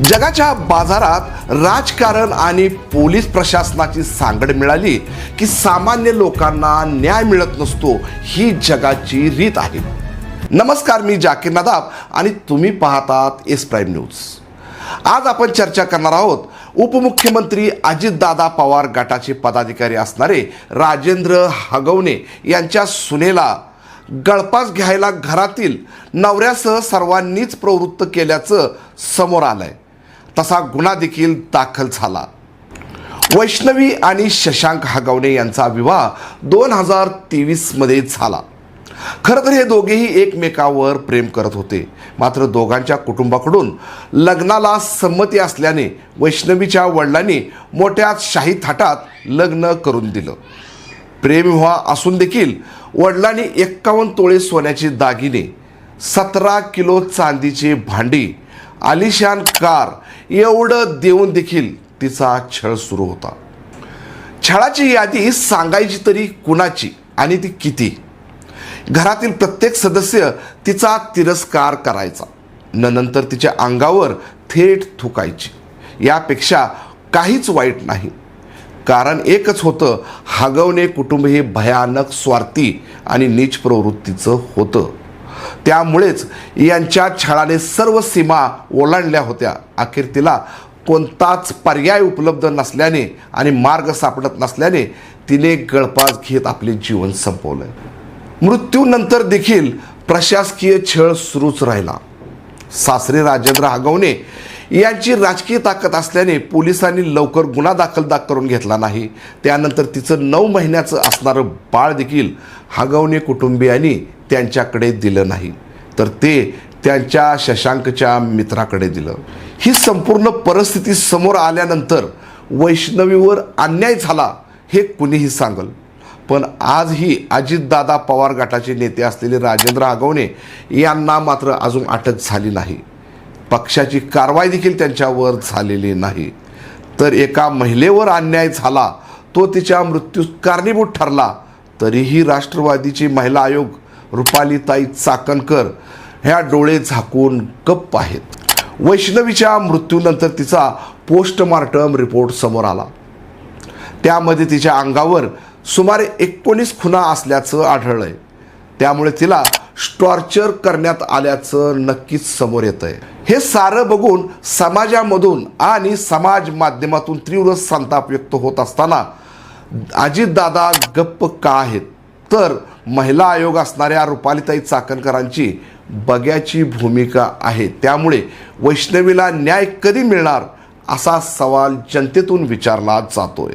जगाच्या बाजारात राजकारण आणि पोलीस प्रशासनाची सांगड मिळाली की सामान्य लोकांना न्याय मिळत नसतो ही जगाची रीत आहे. नमस्कार मी जाकीर नदाब आणि तुम्ही पाहतात एस प्राईम न्यूज. आज आपण चर्चा करणार आहोत उपमुख्यमंत्री अजितदादा पवार गटाचे पदाधिकारी असणारे राजेंद्र हगवणे यांच्या सुनेला गळपास घ्यायला घरातील नवऱ्यासह सर्वांनीच प्रवृत्त केल्याचं समोर आलं आहे तसा गुन्हा देखील दाखल झाला. वैष्णवी आणि शशांक हगवणे यांचा विवाह दोन हजार तेवीसमध्ये झाला. खरं तर हे दोघेही एकमेकावर प्रेम करत होते. मात्र दोघांच्या कुटुंबाकडून लग्नाला संमती असल्याने वैष्णवीच्या वडिलांनी मोठ्या शाही थाटात लग्न करून दिलं. प्रेमविवाह असून देखील वडिलांनी एक्कावन्न तोळे सोन्याचे दागिने सतरा किलो चांदीचे भांडी आलिशान कार एवढं देऊन देखील तिचा छळ सुरू होता. छळाची यादी सांगायची तरी कुणाची आणि ती किती? घरातील प्रत्येक सदस्य तिचा तिरस्कार करायचा. न नंतर तिच्या अंगावर थेट थुकायची. यापेक्षा काहीच वाईट नाही. कारण एकच होतं हागवणे कुटुंब हे भयानक स्वार्थी आणि नीच प्रवृत्तीचं होतं. त्यामुळेच यांच्या छळाने सर्व सीमा ओलांडल्या होत्या. अखेर तिला कोणताच पर्याय उपलब्ध नसल्याने आणि मार्ग सापडत नसल्याने तिने गळपास घेत आपले जीवन संपवलं मृत्यूनंतर देखील प्रशासकीय छळ सुरूच राहिला. सासरे राजेंद्र हगवणे यांची राजकीय ताकद असल्याने पोलिसांनी लवकर गुन्हा दाखल दाख करून घेतला नाही. त्यानंतर तिचं नऊ महिन्याचं असणारं बाळ देखील हगवणे कुटुंबियांनी त्यांच्याकडे दिलं नाही. तर ते त्यांच्या शशांकच्या मित्राकडे दिलं. ही संपूर्ण परिस्थिती समोर आल्यानंतर वैष्णवीवर अन्याय झाला हे कुणीही सांगल. पण आजही अजितदादा पवार गटाचे नेते असलेले राजेंद्र आगवणे यांना मात्र अजून अटक झाली नाही. पक्षाची कारवाई देखील त्यांच्यावर झालेली नाही. तर एका महिलेवर अन्याय झाला तो तिच्या मृत्यूस कारणीभूत ठरला तरीही राष्ट्रवादीची महिला आयोग रुपालीताई चाकणकर ह्या डोळे झाकून गप्प आहेत. वैष्णवीच्या मृत्यूनंतर तिचा पोस्टमार्टम रिपोर्ट समोर आला. त्यामध्ये तिच्या अंगावर सुमारे एकोणीस खुना असल्याचं आढळलं आहे त्यामुळे तिला टॉर्चर करण्यात आल्याचं नक्कीच समोर येत आहे हे सारं बघून समाजामधून आणि समाज माध्यमातून तीव्र संताप व्यक्त होत असताना अजितदादा गप्प का आहेत? तर महिला आयोग असणाऱ्या रुपालीताई चाकणकरांची बग्याची भूमिका आहे. त्यामुळे वैष्णवीला न्याय कधी मिळणार असा सवाल जनतेतून विचारला जातोय.